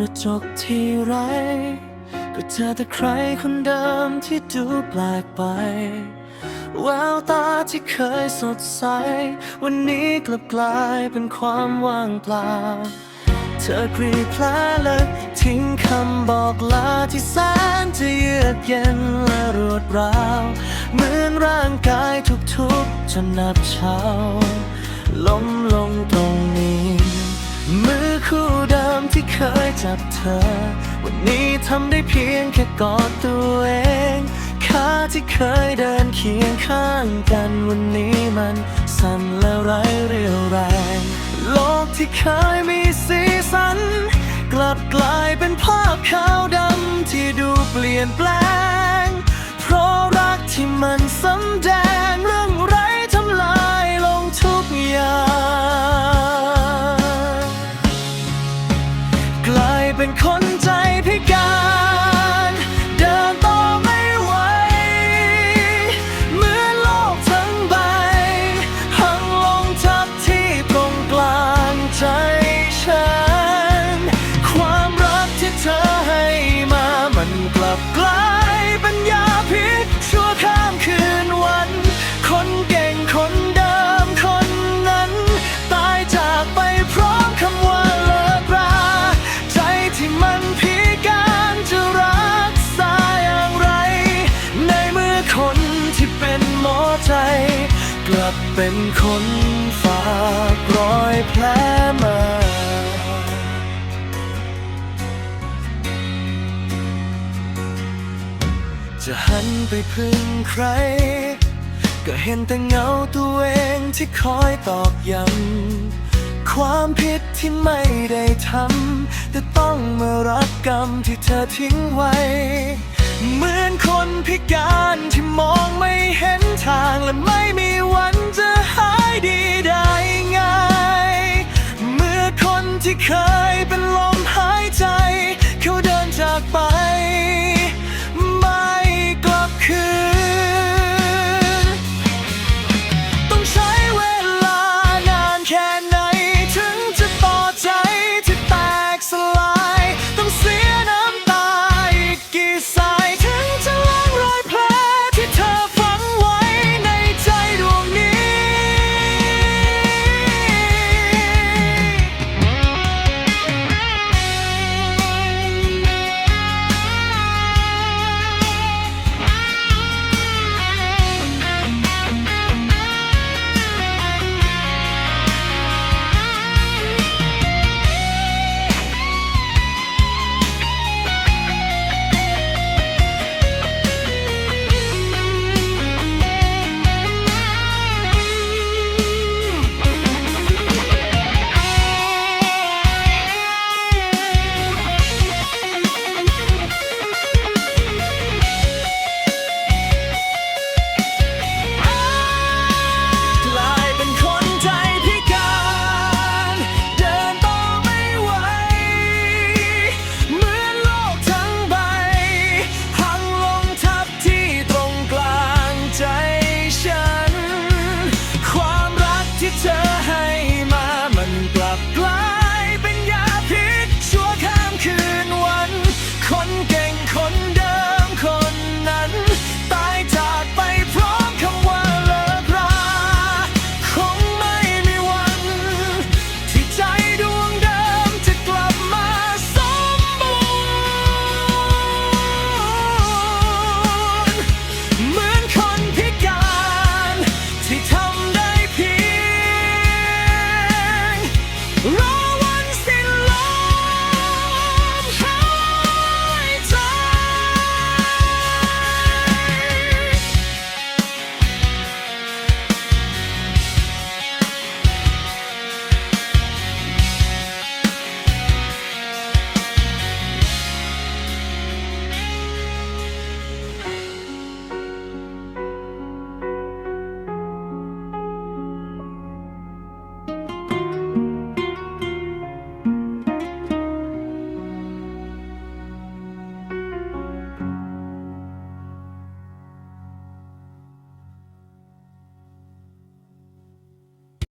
กระจกที่ไร ก็เจอแต่ใครคนเดิมที่ดูแปลกไป แววตาที่เคยสดใส วันนี้กลับกลายเป็นความว่างเปล่า เธอกรีดแผลลึกทิ้งคำบอกลาที่แสนจะเยือกเย็นและรวดร้าวเหมือนร่างกายทุกๆจนนับเช้าล้มลงตรงนี้ มือคู่เดิมที่เคยจับเธอ วันนี้ทำได้เพียงแค่กอดตัวเองขาที่เคยเดินเคียงข้างกันวันนี้มันสั่นและไร้เรี่ยวแรง โลกที่เคยมีสีสัน กลับกลายเป็นภาพขาวดำที่ดูเปลี่ยนแปลง เพราะรักที่มันสำแดง เป็นคนฝากรอยแผลมา จะหันไปพึ่งใคร ก็เห็นแต่เงาตัวเองที่คอยตอกย้ำความผิดที่ไม่ได้ทำ แต่ต้องมารับกรรมที่เธอทิ้งไว้ เหมือนคนพิการที่มองไม่เห็นทางและไม่มีวันจะหายดีได้ง่าย เมื่อคนที่เคยเป็นลมหาย